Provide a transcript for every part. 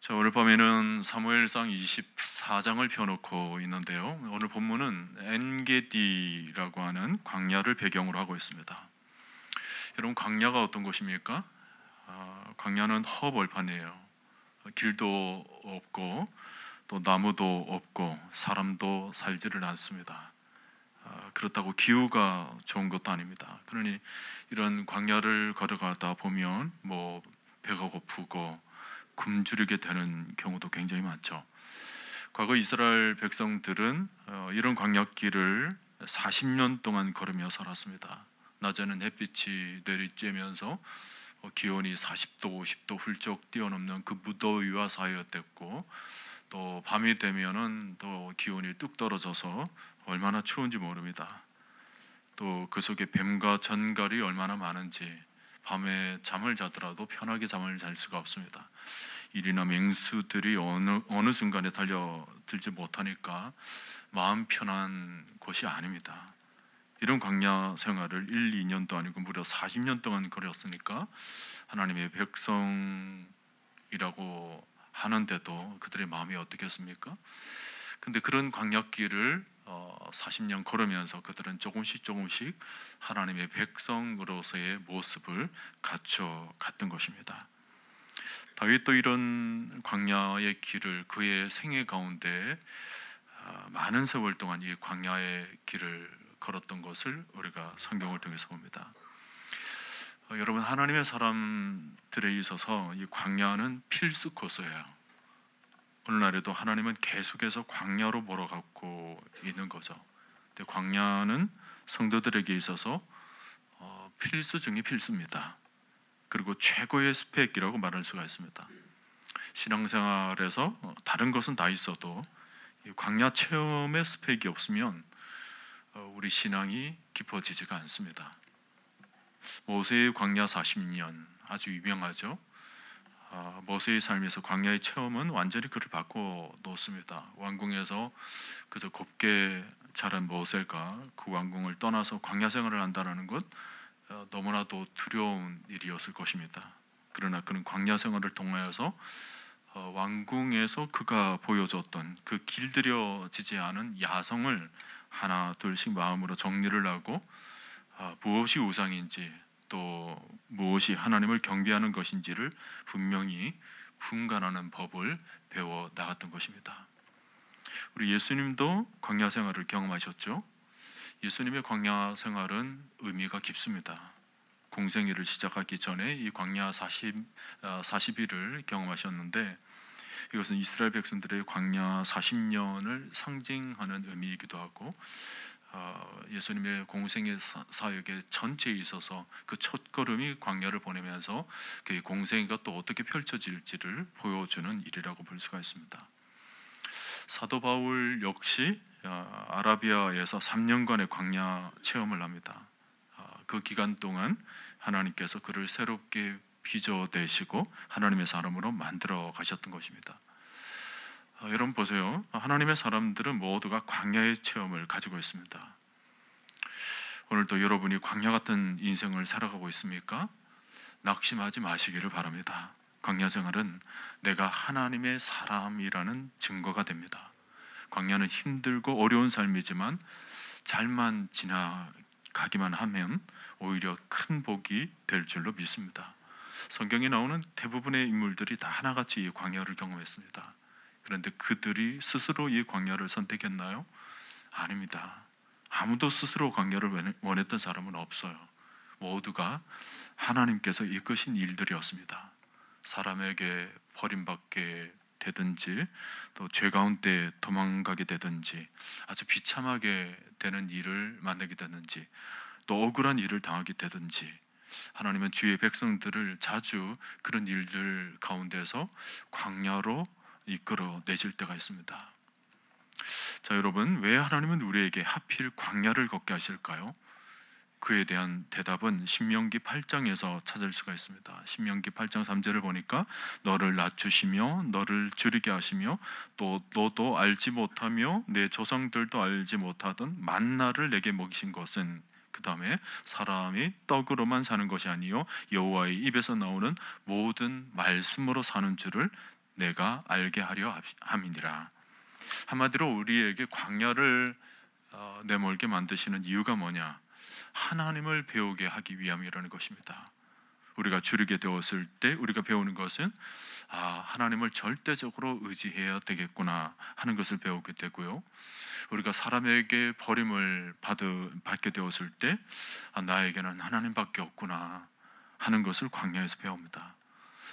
자, 오늘 밤에는 사무엘상 24장을 펴놓고 있는데요. 오늘 본문은 엔게디라고 하는 광야를 배경으로 하고 있습니다. 여러분 광야가 어떤 곳입니까? 아, 광야는 허벌판이에요. 길도 없고 또 나무도 없고 사람도 살지를 않습니다. 아, 그렇다고 기후가 좋은 것도 아닙니다. 그러니 이런 광야를 걸어가다 보면 뭐 배가 고프고 굶주리게 되는 경우도 굉장히 많죠. 과거 이스라엘 백성들은 어, 이런 광야길을 40년 동안 걸으며 살았습니다. 낮에는 햇빛이 내리쬐면서 어, 기온이 40도, 50도 훌쩍 뛰어넘는 그 무더위와 사이였댔고 또 밤이 되면은 또 기온이 뚝 떨어져서 얼마나 추운지 모릅니다. 또 그 속에 뱀과 전갈이 얼마나 많은지 밤에 잠을 자더라도 편하게 잠을 잘 수가 없습니다. 일이나 맹수들이 어느 어느 순간에 달려들지 못하니까 마음 편한 곳이 아닙니다. 이런 광야 생활을 1, 2년도 아니고 무려 40년 동안 걸었으니까 하나님의 백성이라고 하는데도 그들의 마음이 어떻겠습니까? 근데 그런 광야길을 어, 40년 걸으면서 그들은 조금씩 조금씩 하나님의 백성으로서의 모습을 갖춰 갔던 것입니다. 다윗도 이런 광야의 길을 그의 생애 가운데 어, 많은 세월 동안 이 광야의 길을 걸었던 것을 우리가 성경을 통해서 봅니다. 어, 여러분 하나님의 사람들에 있어서 이 광야는 필수 코스예요. 오늘날에도 하나님은 계속해서 광야로 몰아갖고 있는 거죠. 근데 광야는 성도들에게 있어서 어, 필수 중의 필수입니다. 그리고 최고의 스펙이라고 말할 수가 있습니다. 신앙생활에서 어, 다른 것은 다 있어도 광야 체험의 스펙이 없으면 어, 우리 신앙이 깊어지지가 않습니다. 모세의 광야 40년 아주 유명하죠. 아, 모세의 삶에서 광야의 체험은 완전히 그를 바꿔 놓습니다. 왕궁에서 그저 곱게 자란 모세가 그 왕궁을 떠나서 광야 생활을 한다는 것 어, 너무나도 두려운 일이었을 것입니다. 그러나 그는 광야 생활을 통하여서 어, 왕궁에서 그가 보여줬던 그 길들여지지 않은 야성을 하나 둘씩 마음으로 정리를 하고 아, 무엇이 우상인지 또 무엇이 하나님을 경배하는 것인지를 분명히 분간하는 법을 배워 나갔던 것입니다. 우리 예수님도 광야 생활을 경험하셨죠. 예수님의 광야 생활은 의미가 깊습니다. 공생애를 시작하기 전에 이 광야 40 40일을 경험하셨는데 이것은 이스라엘 백성들의 광야 40년을 상징하는 의미이기도 하고 어, 예수님의 공생의 사역의 전체에 있어서 그 첫걸음이 광야를 보내면서 그 공생애가 또 어떻게 펼쳐질지를 보여주는 일이라고 볼 수가 있습니다. 사도 바울 역시 어, 아라비아에서 3년간의 광야 체험을 합니다. 어, 그 기간 동안 하나님께서 그를 새롭게 빚어내시고 하나님의 사람으로 만들어 가셨던 것입니다. 어, 여러분 보세요. 하나님의 사람들은 모두가 광야의 체험을 가지고 있습니다. 오늘도 여러분이 광야 같은 인생을 살아가고 있습니까? 낙심하지 마시기를 바랍니다. 광야 생활은 내가 하나님의 사람이라는 증거가 됩니다. 광야는 힘들고 어려운 삶이지만 잘만 지나가기만 하면 오히려 큰 복이 될 줄로 믿습니다. 성경에 나오는 대부분의 인물들이 다 하나같이 이 광야를 경험했습니다. 그런데 그들이 스스로 이 광야를 선택했나요? 아닙니다. 아무도 스스로 광야를 원했던 사람은 없어요. 모두가 하나님께서 이끄신 일들이었습니다. 사람에게 버림받게 되든지 또 죄 가운데 도망가게 되든지 아주 비참하게 되는 일을 만나게 되든지 또 억울한 일을 당하게 되든지 하나님은 주의 백성들을 자주 그런 일들 가운데서 광야로 이끌어 내실 때가 있습니다. 자, 여러분, 왜 하나님은 우리에게 하필 광야를 걷게 하실까요? 그에 대한 대답은 신명기 8장에서 찾을 수가 있습니다. 신명기 8장 3절을 보니까 너를 낮추시며 너를 줄이게 하시며 또 너도 알지 못하며 내 조상들도 알지 못하던 만나를 내게 먹이신 것은 그 다음에 사람이 떡으로만 사는 것이 아니요 여호와의 입에서 나오는 모든 말씀으로 사는 줄을 내가 알게 하려 함이니라. 한마디로 우리에게 광야를 어, 내몰게 만드시는 이유가 뭐냐? 하나님을 배우게 하기 위함이라는 것입니다. 우리가 줄이게 되었을 때 우리가 배우는 것은 아 하나님을 절대적으로 의지해야 되겠구나 하는 것을 배우게 되고요. 우리가 사람에게 버림을 받 받게 되었을 때 아, 나에게는 하나님밖에 없구나 하는 것을 광야에서 배웁니다.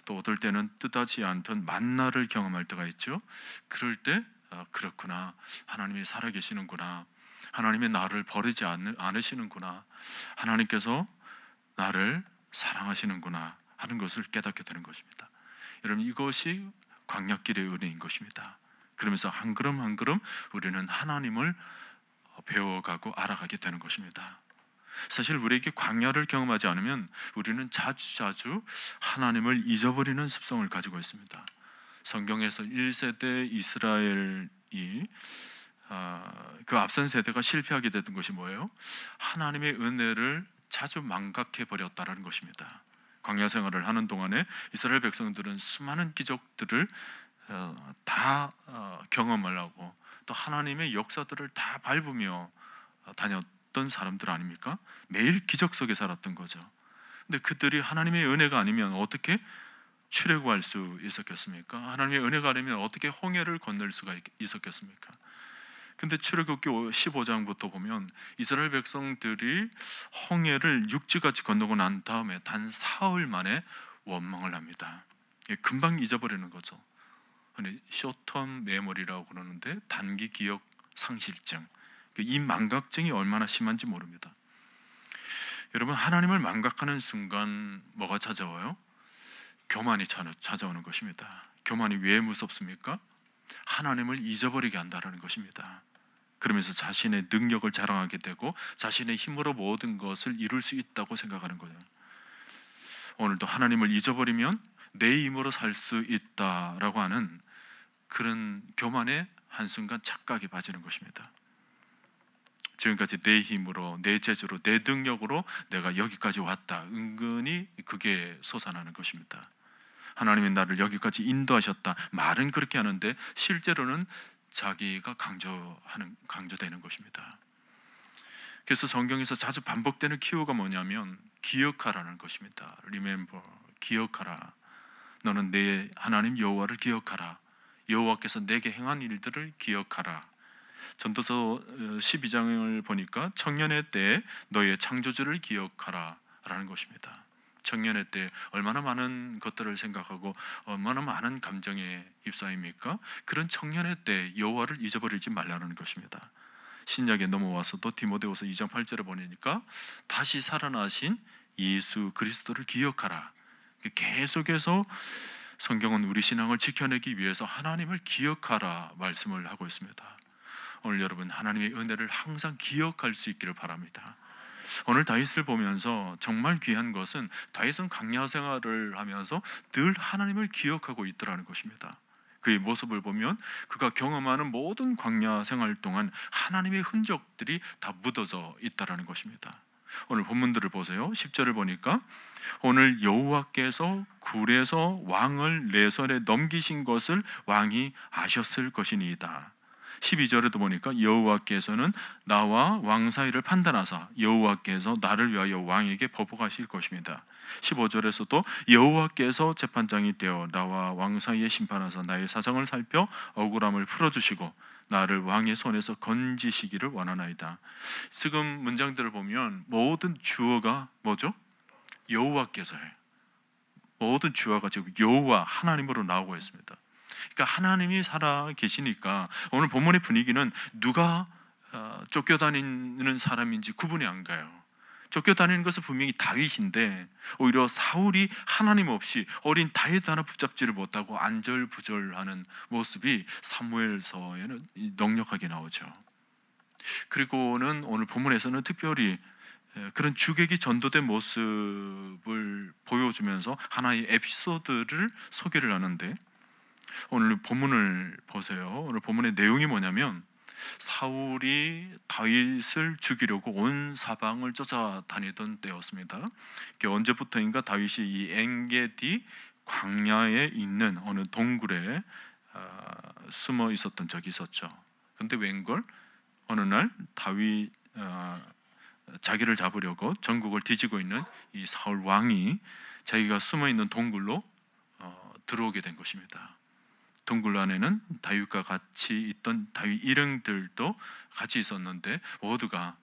또 어떨 때는 뜻하지 않던 만나를 경험할 때가 있죠. 그럴 때 아, 그렇구나 하나님이 살아계시는구나 하나님이 나를 버리지 않, 않으시는구나 하나님께서 나를 사랑하시는구나 하는 것을 깨닫게 되는 것입니다. 여러분 이것이 광약길의 은혜인 것입니다. 그러면서 한 걸음 한 걸음 우리는 하나님을 배워가고 알아가게 되는 것입니다. 사실 우리에게 광야를 경험하지 않으면 우리는 자주자주 하나님을 잊어버리는 습성을 가지고 있습니다. 성경에서 1세대 이스라엘이 아, 그 앞선 세대가 실패하게 됐던 것이 뭐예요? 하나님의 은혜를 자주 망각해 버렸다라는 것입니다. 광야 생활을 하는 동안에 이스라엘 백성들은 수많은 기적들을 어, 다 어, 경험을 하고 또 하나님의 역사들을 다 밟으며 어, 다녔 던 사람들 아닙니까? 매일 기적 속에 살았던 거죠. 근데 그들이 하나님의 은혜가 아니면 어떻게 출애굽할 수 있었겠습니까? 하나님의 은혜가 아니면 어떻게 홍해를 건널 수가 있었겠습니까? 근데 출애굽기 15장부터 보면 이스라엘 백성들이 홍해를 육지같이 건너고 난 다음에 단 사흘 만에 원망을 합니다. 금방 잊어버리는 거죠. 쇼텀 메모리라고 그러는데 단기 기억 상실증. 이 망각증이 얼마나 심한지 모릅니다. 여러분 하나님을 망각하는 순간 뭐가 찾아와요? 교만이 찾아오는 것입니다. 교만이 왜 무섭습니까? 하나님을 잊어버리게 한다라는 것입니다. 그러면서 자신의 능력을 자랑하게 되고 자신의 힘으로 모든 것을 이룰 수 있다고 생각하는 거예요. 오늘도 하나님을 잊어버리면 내 힘으로 살 수 있다라고 하는 그런 교만의 한순간 착각에 빠지는 것입니다. 지금까지 내 힘으로, 내 재주로, 내 능력으로 내가 여기까지 왔다. 은근히 그게 솟아나는 것입니다. 하나님이 나를 여기까지 인도하셨다. 말은 그렇게 하는데 실제로는 자기가 강조하는 강조되는 것입니다. 그래서 성경에서 자주 반복되는 키워가 뭐냐면 기억하라는 것입니다. Remember, 기억하라. 너는 내 하나님 여호와를 기억하라. 여호와께서 내게 행한 일들을 기억하라. 전도서 12장을 보니까 청년의 때 너의 창조주를 기억하라라는 것입니다. 청년의 때 얼마나 많은 것들을 생각하고 얼마나 많은 감정에 휩싸입니까? 그런 청년의 때 여호와를 잊어버리지 말라는 것입니다. 신약에 넘어와서도 디모데후서 2장 8절에 보니까 다시 살아나신 예수 그리스도를 기억하라. 계속해서 성경은 우리 신앙을 지켜내기 위해서 하나님을 기억하라 말씀을 하고 있습니다. 오늘 여러분 하나님의 은혜를 항상 기억할 수 있기를 바랍니다. 오늘 다윗을 보면서 정말 귀한 것은 다윗은 강야 생활을 하면서 늘 하나님을 기억하고 있더라는 것입니다. 그의 모습을 보면 그가 경험하는 모든 광야 생활 동안 하나님의 흔적들이 다 묻어져 있다라는 것입니다. 오늘 본문들을 보세요. 10절을 보니까 오늘 여호와께서 굴에서 왕을 내 손에 넘기신 것을 왕이 아셨을 것이니이다. 12절에도 보니까 여호와께서는 나와 왕 사이를 판단하사 여호와께서 나를 위하여 왕에게 보복하실 것입니다. 15절에서도 여호와께서 재판장이 되어 나와 왕 사이에 심판하사 나의 사정을 살펴 억울함을 풀어 주시고 나를 왕의 손에서 건지시기를 원하나이다. 지금 문장들을 보면 모든 주어가 뭐죠? 여호와께서 해. 모든 주어가 지금 여호와 하나님으로 나오고 있습니다. 그러니까 하나님이 살아 계시니까 오늘 본문의 분위기는 누가 어, 쫓겨다니는 사람인지 구분이 안 가요. 쫓겨다니는 것은 분명히 다윗인데 오히려 사울이 하나님 없이 어린 다윗 하나 붙잡지를 못하고 안절부절하는 모습이 사무엘서에는 넉넉하게 나오죠. 그리고는 오늘 본문에서는 특별히 그런 주객이 전도된 모습을 보여주면서 하나의 에피소드를 소개를 하는데 오늘 본문을 보세요. 오늘 본문의 내용이 뭐냐면 사울이 다윗을 죽이려고 온 사방을 쫓아다니던 때였습니다. 언제부터인가 다윗이 이 엔게디 광야에 있는 어느 동굴에 어, 숨어 있었던 적이 있었죠. 근데 웬걸 어느 날 다윗 어, 자기를 잡으려고 전국을 뒤지고 있는 이 사울 왕이 자기가 숨어 있는 동굴로 어, 들어오게 된 것입니다. 동굴 안에는 다윗과 같이 있던 다윗 일행들도 같이 있었는데 모두가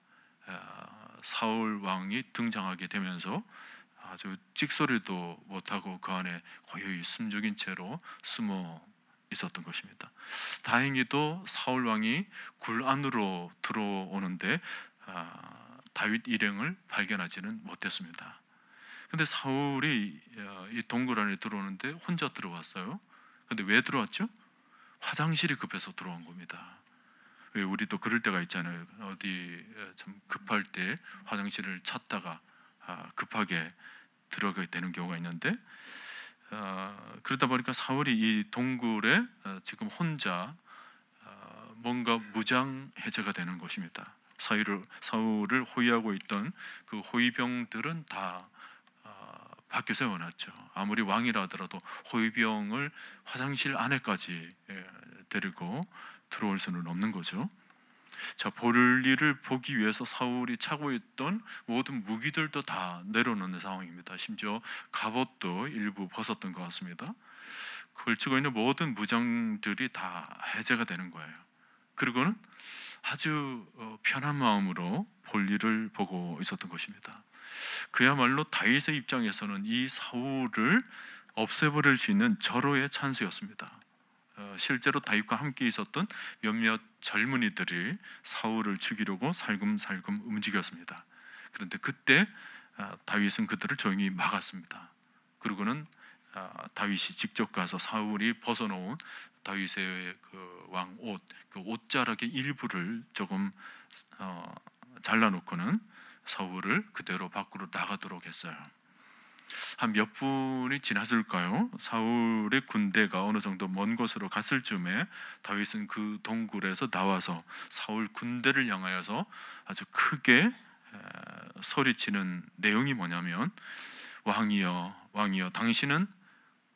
어, 사울 왕이 등장하게 되면서 아주 찍소리도 못하고 그 안에 고요히 숨죽인 채로 숨어 있었던 것입니다. 다행히도 사울 왕이 굴 안으로 들어오는데 아, 다윗 일행을 발견하지는 못했습니다. 근데 사울이 어, 이 동굴 안에 들어오는데 혼자 들어왔어요. 근데 왜 들어왔죠? 화장실이 급해서 들어온 겁니다. 왜 우리도 그럴 때가 있잖아요. 어디 어, 좀 급할 때 화장실을 찾다가 아, 급하게 들어가게 되는 경우가 있는데 어, 그러다 보니까 사울이 이 동굴에 어, 지금 혼자 어, 뭔가 무장 해제가 되는 것입니다. 사울을 사울을 호위하고 있던 그 호위병들은 다 어, 밖에 세워놨죠. 아무리 왕이라 하더라도 호위병을 화장실 안에까지 예, 데리고 들어올 수는 없는 거죠. 자 볼일을 보기 위해서 사울이 차고 있던 모든 무기들도 다 내려놓는 상황입니다. 심지어 갑옷도 일부 벗었던 것 같습니다. 걸치고 있는 모든 무장들이 다 해제가 되는 거예요. 그리고는 아주 어, 편한 마음으로 볼일을 보고 있었던 것입니다. 그야말로 다윗의 입장에서는 이 사울을 없애버릴 수 있는 절호의 찬스였습니다. 어, 실제로 다윗과 함께 있었던 몇몇 젊은이들이 사울을 죽이려고 살금살금 움직였습니다. 그런데 그때 아, 다윗은 그들을 조용히 막았습니다. 그리고는 아, 다윗이 직접 가서 사울이 벗어놓은 다윗의 그 왕 옷, 그 옷자락의 일부를 조금 어, 잘라놓고는 사울을 그대로 밖으로 나가도록 했어요. 한 몇 분이 지났을까요? 사울의 군대가 어느 정도 먼 곳으로 갔을 즈음에 다윗은 그 동굴에서 나와서 사울 군대를 향하여서 아주 크게 에, 소리치는 내용이 뭐냐면 왕이여 왕이여 당신은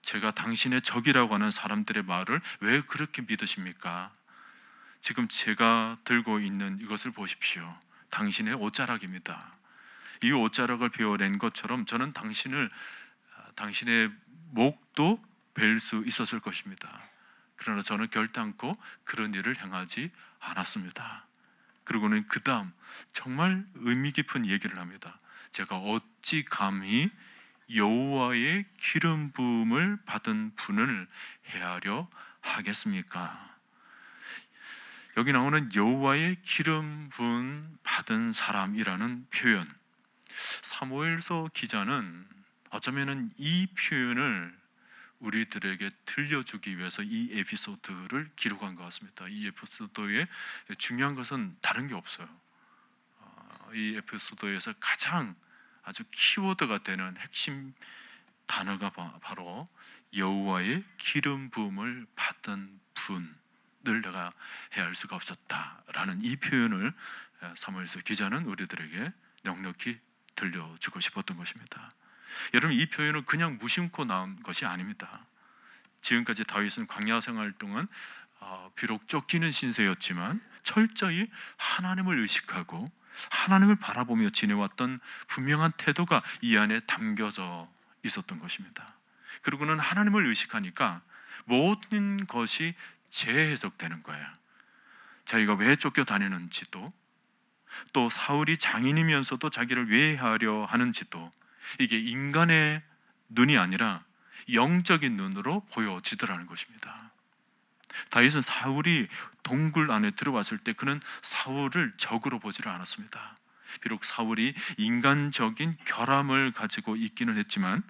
제가 당신의 적이라고 하는 사람들의 말을 왜 그렇게 믿으십니까? 지금 제가 들고 있는 이것을 보십시오. 당신의 옷자락입니다. 이 옷자락을 베어낸 것처럼 저는 당신을 아, 당신의 목도 벨수 있었을 것입니다. 그러나 저는 결단코 그런 일을 행하지 않았습니다. 그리고는 그 다음 정말 의미 깊은 얘기를 합니다. 제가 어찌 감히 여호와의 기름 부음을 받은 분을 헤아려 하겠습니까? 여기 나오는 여호와의 기름 부음 받은 사람이라는 표현. 사무엘서 기자는 어쩌면은 이 표현을 우리들에게 들려주기 위해서 이 에피소드를 기록한 것 같습니다. 이 에피소드에 중요한 것은 다른 게 없어요. 어, 이 에피소드에서 가장 아주 키워드가 되는 핵심 단어가 바로 여호와의 기름 부음을 받은 분 을 내가 헤아릴 수가 없었다라는 이 표현을 사무엘서 기자는 우리들에게 넉넉히 들려주고 싶었던 것입니다. 여러분 이 표현은 그냥 무심코 나온 것이 아닙니다. 지금까지 다윗은 광야 생활 동안 어, 비록 쫓기는 신세였지만 철저히 하나님을 의식하고 하나님을 바라보며 지내왔던 분명한 태도가 이 안에 담겨져 있었던 것입니다. 그리고는 하나님을 의식하니까 모든 것이 재해석되는 거예요. 자기가 왜 쫓겨 다니는지도 또 사울이 장인이면서도 자기를 외하려 하는지도 이게 인간의 눈이 아니라 영적인 눈으로 보여지더라는 것입니다. 다윗은 사울이 동굴 안에 들어왔을 때 그는 사울을 적으로 보지를 않았습니다. 비록 사울이 인간적인 결함을 가지고 있기는 했지만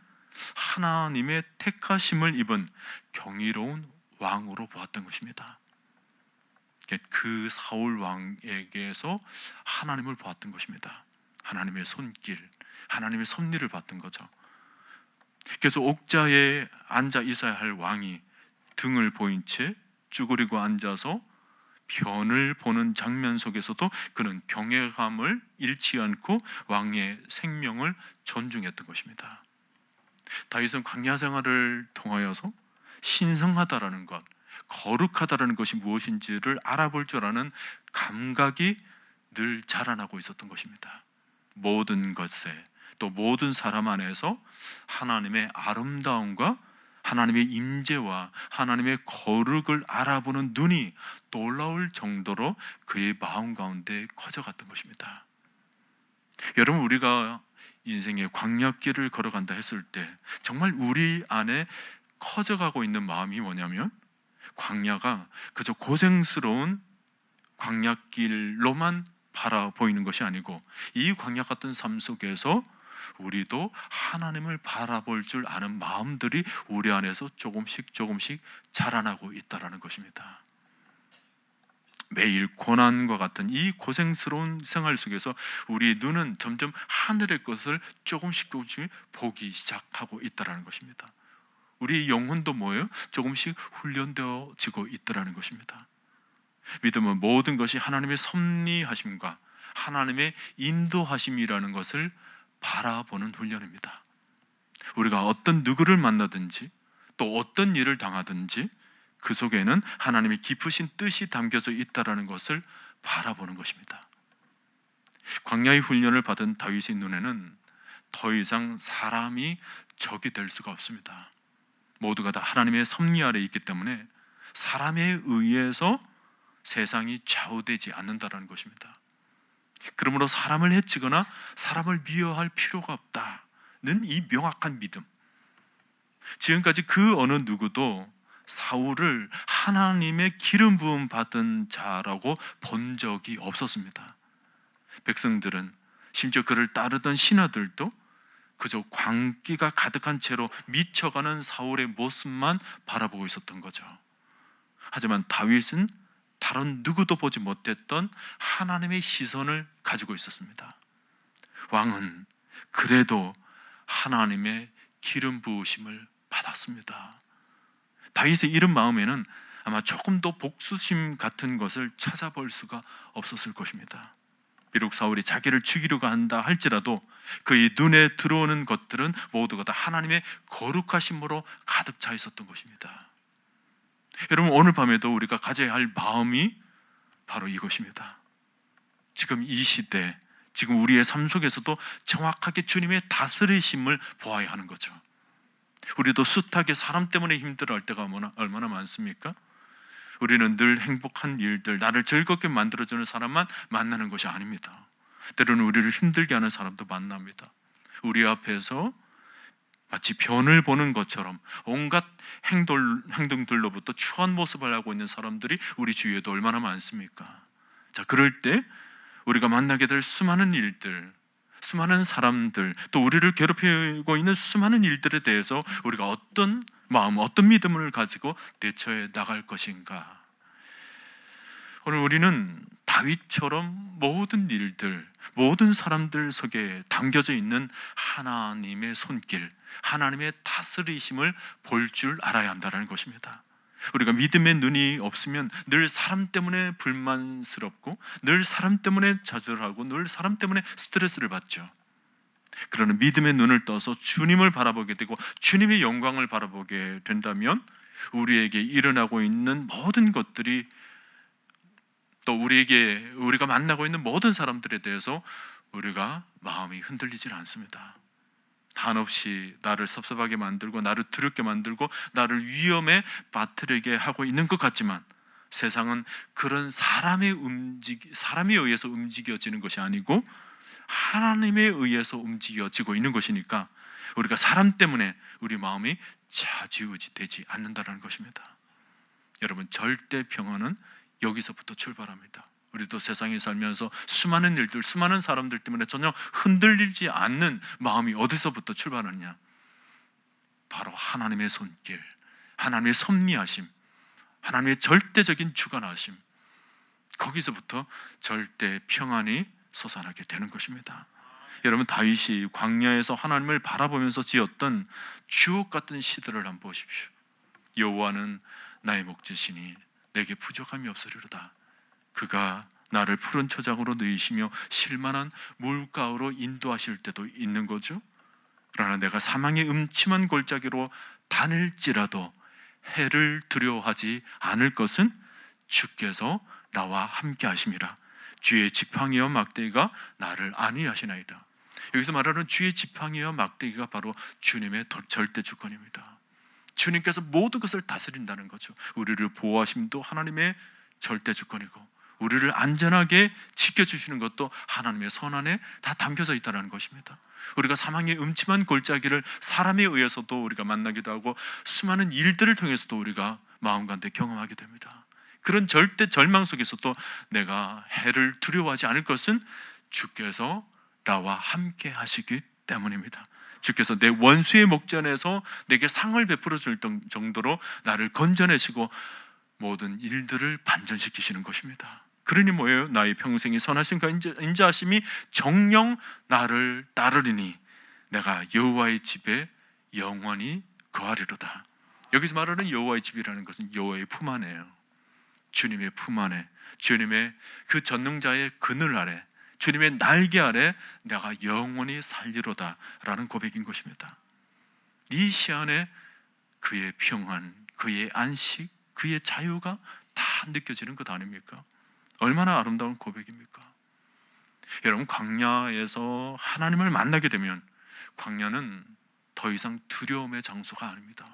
하나님의 택하심을 입은 경이로운 왕으로 보았던 것입니다. 그 사울 왕에게서 하나님을 보았던 것입니다. 하나님의 손길, 하나님의 섭리를 봤던 거죠. 그래서 옥자에 앉아 있어야 할 왕이 등을 보인 채 쭈그리고 앉아서 변을 보는 장면 속에서도 그는 경외감을 잃지 않고 왕의 생명을 존중했던 것입니다. 다윗은 광야 생활을 통하여서 신성하다라는 것, 거룩하다라는 것이 무엇인지를 알아볼 줄 아는 감각이 늘 자라나고 있었던 것입니다. 모든 것에 또 모든 사람 안에서 하나님의 아름다움과 하나님의 임재와 하나님의 거룩을 알아보는 눈이 놀라울 정도로 그의 마음 가운데 커져갔던 것입니다. 여러분 우리가 인생의 광야길을 걸어간다 했을 때 정말 우리 안에 커져가고 있는 마음이 뭐냐면 광야가 그저 고생스러운 광야길로만 바라 보이는 것이 아니고 이 광야 같은 삶 속에서 우리도 하나님을 바라볼 줄 아는 마음들이 우리 안에서 조금씩 조금씩 자라나고 있다라는 것입니다. 매일 고난과 같은 이 고생스러운 생활 속에서 우리 눈은 점점 하늘의 것을 조금씩 조금씩 보기 시작하고 있다라는 것입니다. 우리 영혼도 뭐예요? 조금씩 훈련되어지고 있다라는 것입니다. 믿음은 모든 것이 하나님의 섭리하심과 하나님의 인도하심이라는 것을 바라보는 훈련입니다. 우리가 어떤 누구를 만나든지 또 어떤 일을 당하든지 그 속에는 하나님의 깊으신 뜻이 담겨져 있다라는 것을 바라보는 것입니다. 광야의 훈련을 받은 다윗의 눈에는 더 이상 사람이 적이 될 수가 없습니다. 모두가 다 하나님의 섭리 아래 있기 때문에 사람에 의해서 세상이 좌우되지 않는다라는 것입니다. 그러므로 사람을 해치거나 사람을 미워할 필요가 없다는 이 명확한 믿음. 지금까지 그 어느 누구도 사울을 하나님의 기름 부음 받은 자라고 본 적이 없었습니다. 백성들은 심지어 그를 따르던 신하들도 그저 광기가 가득한 채로 미쳐가는 사울의 모습만 바라보고 있었던 거죠. 하지만 다윗은 다른 누구도 보지 못했던 하나님의 시선을 가지고 있었습니다. 왕은 그래도 하나님의 기름 부으심을 받았습니다. 다윗의 이런 마음에는 아마 조금 더 복수심 같은 것을 찾아볼 수가 없었을 것입니다. 비록 사울이 자기를 죽이려고 한다 할지라도 그의 눈에 들어오는 것들은 모두가 다 하나님의 거룩하심으로 가득 차 있었던 것입니다. 여러분 오늘 밤에도 우리가 가져야 할 마음이 바로 이것입니다. 지금 이 시대, 지금 우리의 삶 속에서도 정확하게 주님의 다스리심을 보아야 하는 거죠. 우리도 숱하게 사람 때문에 힘들어할 때가 얼마나 많습니까? 우리는 늘 행복한 일들, 나를 즐겁게 만들어주는 사람만 만나는 것이 아닙니다. 때로는 우리를 힘들게 하는 사람도 만납니다. 우리 앞에서 마치 변을 보는 것처럼 온갖 행동, 행동들로부터 추한 모습을 하고 있는 사람들이 우리 주위에도 얼마나 많습니까? 자, 그럴 때 우리가 만나게 될 수많은 일들, 수많은 사람들, 또 우리를 괴롭히고 있는 수많은 일들에 대해서 우리가 어떤 마음, 어떤 믿음을 가지고 대처해 나갈 것인가? 오늘 우리는 다윗처럼 모든 일들, 모든 사람들 속에 담겨져 있는 하나님의 손길, 하나님의 다스리심을 볼 줄 알아야 한다는 것입니다. 우리가 믿음의 눈이 없으면 늘 사람 때문에 불만스럽고 늘 사람 때문에 좌절하고 늘 사람 때문에 스트레스를 받죠. 그러나 믿음의 눈을 떠서 주님을 바라보게 되고 주님의 영광을 바라보게 된다면 우리에게 일어나고 있는 모든 것들이 또 우리에게 우리가 만나고 있는 모든 사람들에 대해서 우리가 마음이 흔들리질 않습니다. 한없이 나를 섭섭하게 만들고 나를 두렵게 만들고 나를 위험에 빠뜨리게 하고 있는 것 같지만 세상은 그런 사람의 움직 사람에 의해서 움직여지는 것이 아니고 하나님에 의해서 움직여지고 있는 것이니까 우리가 사람 때문에 우리 마음이 좌지우지되지 않는다라는 것입니다. 여러분 절대 평안은 여기서부터 출발합니다. 우리도 세상에 살면서 수많은 일들, 수많은 사람들 때문에 전혀 흔들리지 않는 마음이 어디서부터 출발하느냐? 바로 하나님의 손길, 하나님의 섭리하심, 하나님의 절대적인 주관하심. 거기서부터 절대 평안이 솟아나게 되는 것입니다. 여러분 다윗이 광야에서 하나님을 바라보면서 지었던 주옥 같은 시들을 한번 보십시오. 여호와는 나의 목지시니 내게 부족함이 없으리로다. 그가 나를 푸른 초장으로 누이시며 실만한 물가로 인도하실 때도 있는 거죠. 그러나 내가 사망의 음침한 골짜기로 다닐지라도 해를 두려워하지 않을 것은 주께서 나와 함께 하심이라 주의 지팡이와 막대기가 나를 안위하시나이다. 여기서 말하는 주의 지팡이와 막대기가 바로 주님의 절대 주권입니다. 주님께서 모든 것을 다스린다는 거죠. 우리를 보호하심도 하나님의 절대 주권이고 우리를 안전하게 지켜주시는 것도 하나님의 선안에 다 담겨져 있다는 것입니다. 우리가 사망의 음침한 골짜기를 사람에 의해서도 우리가 만나기도 하고 수많은 일들을 통해서도 우리가 마음 가운데 경험하게 됩니다. 그런 절대 절망 속에서도 내가 해를 두려워하지 않을 것은 주께서 나와 함께 하시기 때문입니다. 주께서 내 원수의 목전에서 내게 상을 베풀어 줄 정도로 나를 건져내시고 모든 일들을 반전시키시는 것입니다. 그러니 뭐예요? 나의 평생이 선하신 그 인자하심이 정령 나를 따르리니 내가 여호와의 집에 영원히 거하리로다. 여기서 말하는 여호와의 집이라는 것은 여호와의 품 안에요. 주님의 품 안에, 주님의 그 전능자의 그늘 아래, 주님의 날개 아래 내가 영원히 살리로다라는 고백인 것입니다. 이 시안에 그의 평안, 그의 안식, 그의 자유가 다 느껴지는 것 아닙니까? 얼마나 아름다운 고백입니까? 여러분 광야에서 하나님을 만나게 되면 광야는 더 이상 두려움의 장소가 아닙니다.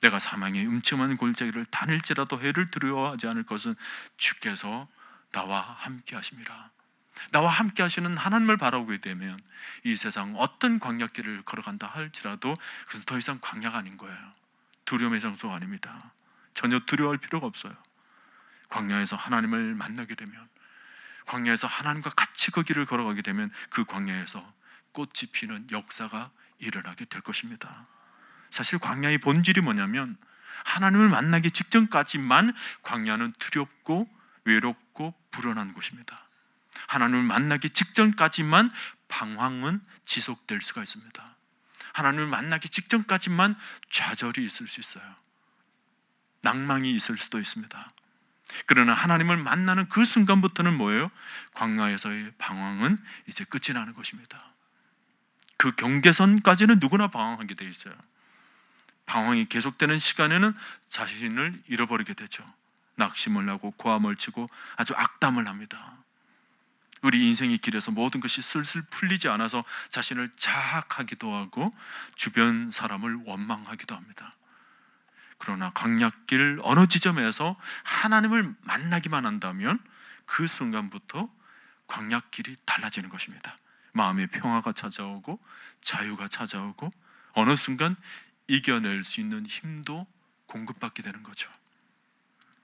내가 사망의 음침한 골짜기를 다닐지라도 해를 두려워하지 않을 것은 주께서 나와 함께 하심이라. 나와 함께 하시는 하나님을 바라보게 되면 이 세상 어떤 광야길을 걸어간다 할지라도 그것은 더 이상 광야가 아닌 거예요. 두려움의 장소가 아닙니다. 전혀 두려워할 필요가 없어요. 광야에서 하나님을 만나게 되면 광야에서 하나님과 같이 그 길을 걸어가게 되면 그 광야에서 꽃이 피는 역사가 일어나게 될 것입니다. 사실 광야의 본질이 뭐냐면 하나님을 만나기 직전까지만 광야는 두렵고 외롭고 불안한 곳입니다. 하나님을 만나기 직전까지만 방황은 지속될 수가 있습니다. 하나님을 만나기 직전까지만 좌절이 있을 수 있어요. 낭망이 있을 수도 있습니다. 그러나 하나님을 만나는 그 순간부터는 뭐예요? 광야에서의 방황은 이제 끝이 나는 것입니다. 그 경계선까지는 누구나 방황하게 돼 있어요. 방황이 계속되는 시간에는 자신을 잃어버리게 되죠. 낙심을 하고 고함을 치고 아주 악담을 합니다. 우리 인생의 길에서 모든 것이 슬슬 풀리지 않아서 자신을 자학하기도 하고 주변 사람을 원망하기도 합니다. 그러나 광약길 어느 지점에서 하나님을 만나기만 한다면 그 순간부터 광약길이 달라지는 것입니다. 마음의 평화가 찾아오고 자유가 찾아오고 어느 순간 이겨낼 수 있는 힘도 공급받게 되는 거죠.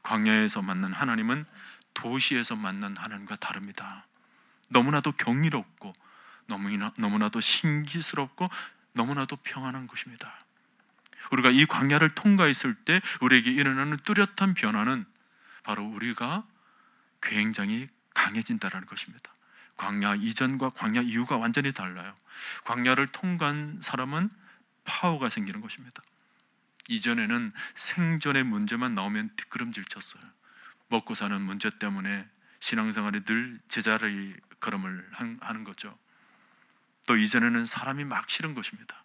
광야에서 만난 하나님은 도시에서 만난 하나님과 다릅니다. 너무나도 경이롭고 너무나도 신기스럽고 너무나도 평안한 것입니다. 우리가 이 광야를 통과했을 때 우리에게 일어나는 뚜렷한 변화는 바로 우리가 굉장히 강해진다라는 것입니다. 광야 이전과 광야 이후가 완전히 달라요. 광야를 통과한 사람은 파워가 생기는 것입니다. 이전에는 생존의 문제만 나오면 뒷걸음질 쳤어요. 먹고 사는 문제 때문에 신앙생활이 늘 제자리 걸음을 하는 거죠. 또 이전에는 사람이 막 싫은 것입니다.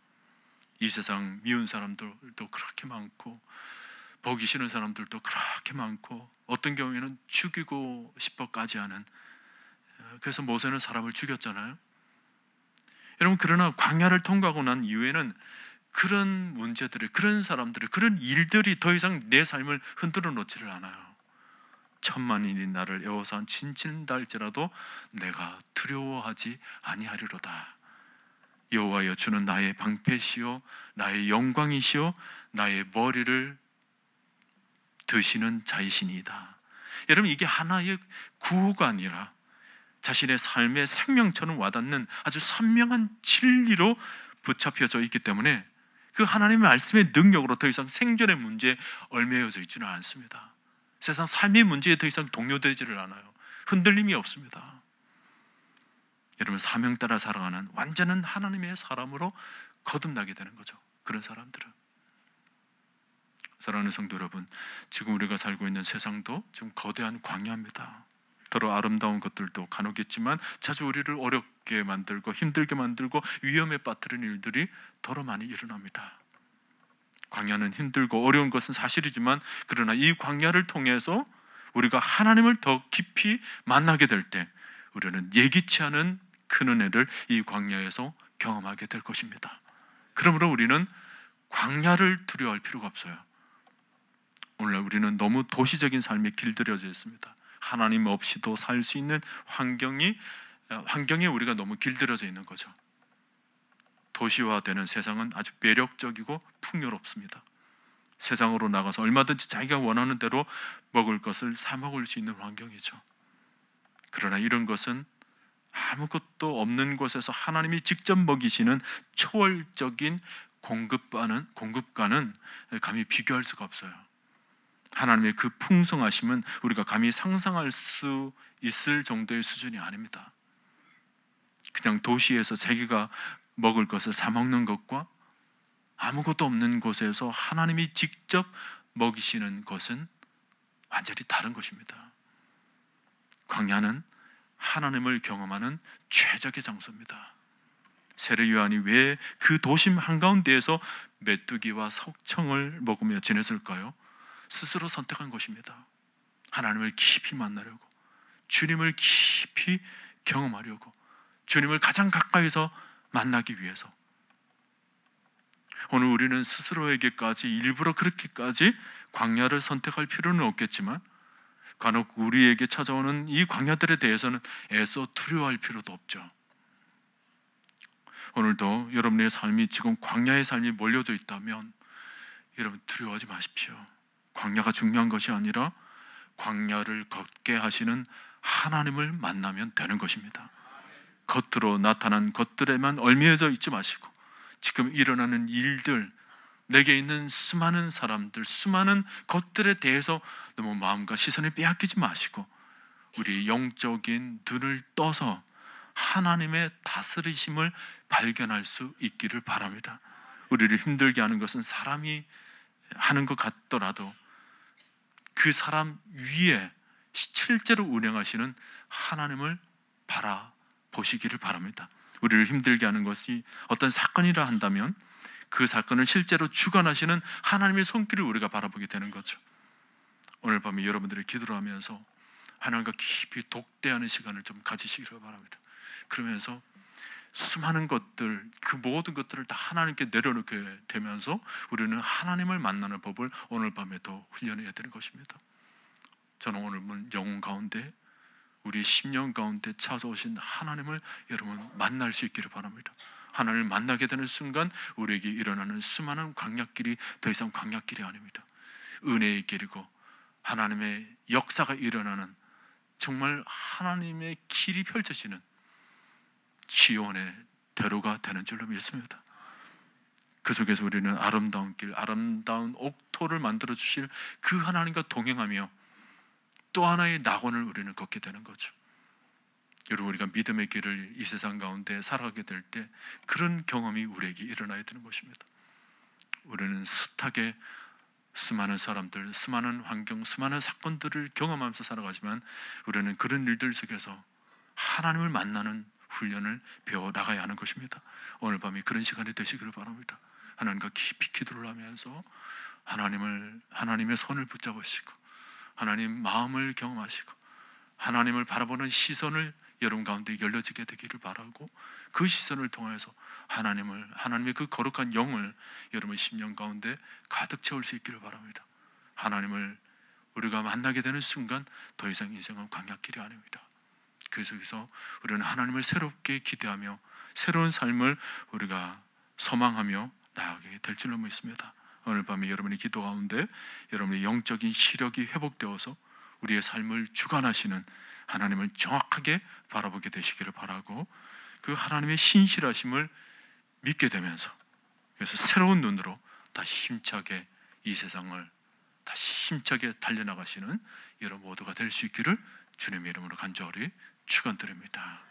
이 세상 미운 사람들도 그렇게 많고 보기 싫은 사람들도 그렇게 많고 어떤 경우에는 죽이고 싶어까지 하는 그래서 모세는 사람을 죽였잖아요. 여러분 그러나 광야를 통과하고 난 이후에는 그런 문제들이 그런 사람들이 그런 일들이 더 이상 내 삶을 흔들어 놓지를 않아요. 천만인이 나를 애워서 친친달지라도 내가 두려워하지 아니하리로다. 여호와여 주는 나의 방패시요 나의 영광이시요 나의 머리를 드시는 자이시니이다. 여러분 이게 하나의 구호가 아니라 자신의 삶의 생명처럼 와닿는 아주 선명한 진리로 붙잡혀져 있기 때문에 그 하나님의 말씀의 능력으로 더 이상 생존의 문제에 얽매여져 있지는 않습니다. 세상 삶의 문제에 더 이상 동요되지를 않아요. 흔들림이 없습니다. 여러분 사명 따라 살아가는 완전한 하나님의 사람으로 거듭나게 되는 거죠. 그런 사람들은 사랑하는 성도 여러분, 지금 우리가 살고 있는 세상도 지금 거대한 광야입니다. 더러 아름다운 것들도 간혹 있지만 자주 우리를 어렵게 만들고 힘들게 만들고 위험에 빠뜨리는 일들이 더러 많이 일어납니다. 광야는 힘들고 어려운 것은 사실이지만 그러나 이 광야를 통해서 우리가 하나님을 더 깊이 만나게 될 때 우리는 예기치 않은 큰 은혜를 이 광야에서 경험하게 될 것입니다. 그러므로 우리는 광야를 두려워할 필요가 없어요. 오늘 우리는 너무 도시적인 삶에 길들여져 있습니다. 하나님 없이도 살 수 있는 환경이 환경에 우리가 너무 길들여져 있는 거죠. 도시화되는 세상은 아주 매력적이고 풍요롭습니다. 세상으로 나가서 얼마든지 자기가 원하는 대로 먹을 것을 사 먹을 수 있는 환경이죠. 그러나 이런 것은 아무것도 없는 곳에서 하나님이 직접 먹이시는 초월적인 공급과는 공급과는 감히 비교할 수가 없어요. 하나님의 그 풍성하심은 우리가 감히 상상할 수 있을 정도의 수준이 아닙니다. 그냥 도시에서 자기가 먹을 것을 사 먹는 것과 아무것도 없는 곳에서 하나님이 직접 먹이시는 것은 완전히 다른 것입니다. 광야는 하나님을 경험하는 최적의 장소입니다. 세례 요한이 왜 그 도심 한가운데에서 메뚜기와 석청을 먹으며 지냈을까요? 스스로 선택한 것입니다. 하나님을 깊이 만나려고, 주님을 깊이 경험하려고, 주님을 가장 가까이서 만나기 위해서. 오늘 우리는 스스로에게까지 일부러 그렇게까지 광야를 선택할 필요는 없겠지만 간혹 우리에게 찾아오는 이 광야들에 대해서는 애써 두려워할 필요도 없죠. 오늘도 여러분의 삶이 지금 광야의 삶이 몰려져 있다면 여러분 두려워하지 마십시오. 광야가 중요한 것이 아니라 광야를 걷게 하시는 하나님을 만나면 되는 것입니다. 겉으로 나타난 것들에만 얽매여져 있지 마시고 지금 일어나는 일들 내게 있는 수많은 사람들 수많은 것들에 대해서 너무 마음과 시선을 빼앗기지 마시고 우리 영적인 눈을 떠서 하나님의 다스리심을 발견할 수 있기를 바랍니다. 우리를 힘들게 하는 것은 사람이 하는 것 같더라도 그 사람 위에 실제로 운행하시는 하나님을 바라보시기를 바랍니다. 우리를 힘들게 하는 것이 어떤 사건이라 한다면 그 사건을 실제로 주관하시는 하나님의 손길을 우리가 바라보게 되는 거죠. 오늘 밤에 여러분들이 기도를 하면서 하나님과 깊이 독대하는 시간을 좀 가지시기를 바랍니다. 그러면서 수많은 것들, 그 모든 것들을 다 하나님께 내려놓게 되면서 우리는 하나님을 만나는 법을 오늘 밤에도 훈련해야 되는 것입니다. 저는 오늘 영혼 가운데 우리 10년 가운데 찾아오신 하나님을 여러분 만날 수 있기를 바랍니다. 하나님을 만나게 되는 순간 우리에게 일어나는 수많은 광약길이 더 이상 광약길이 아닙니다. 은혜의 길이고 하나님의 역사가 일어나는 정말 하나님의 길이 펼쳐지는 지원의 대로가 되는 줄로 믿습니다. 그 속에서 우리는 아름다운 길, 아름다운 옥토를 만들어 주실 그 하나님과 동행하며 또 하나의 낙원을 우리는 걷게 되는 거죠. 여러분 우리가 믿음의 길을 이 세상 가운데 살아가게 될 때 그런 경험이 우리에게 일어나야 되는 것입니다. 우리는 숱하게 수많은 사람들, 수많은 환경, 수많은 사건들을 경험하면서 살아가지만 우리는 그런 일들 속에서 하나님을 만나는 훈련을 배워 나가야 하는 것입니다. 오늘 밤이 그런 시간이 되시기를 바랍니다. 하나님과 깊이 기도를 하면서 하나님을 하나님의 손을 붙잡으시고 하나님 마음을 경험하시고 하나님을 바라보는 시선을 여러분 가운데 열려지게 되기를 바라고 그 시선을 통해서 하나님을 하나님의 그 거룩한 영을 여러분 심령 가운데 가득 채울 수 있기를 바랍니다. 하나님을 우리가 만나게 되는 순간 더 이상 인생은 광약길이 아닙니다. 그 속에서 우리는 하나님을 새롭게 기대하며 새로운 삶을 우리가 소망하며 나아가게 될 줄로 믿습니다. 오늘 밤에 여러분의 기도 가운데 여러분의 영적인 시력이 회복되어서 우리의 삶을 주관하시는 하나님을 정확하게 바라보게 되시기를 바라고 그 하나님의 신실하심을 믿게 되면서 그래서 새로운 눈으로 다시 힘차게 이 세상을 다시 힘차게 달려나가시는 여러분 모두가 될 수 있기를 주님의 이름으로 간절히 축원드립니다.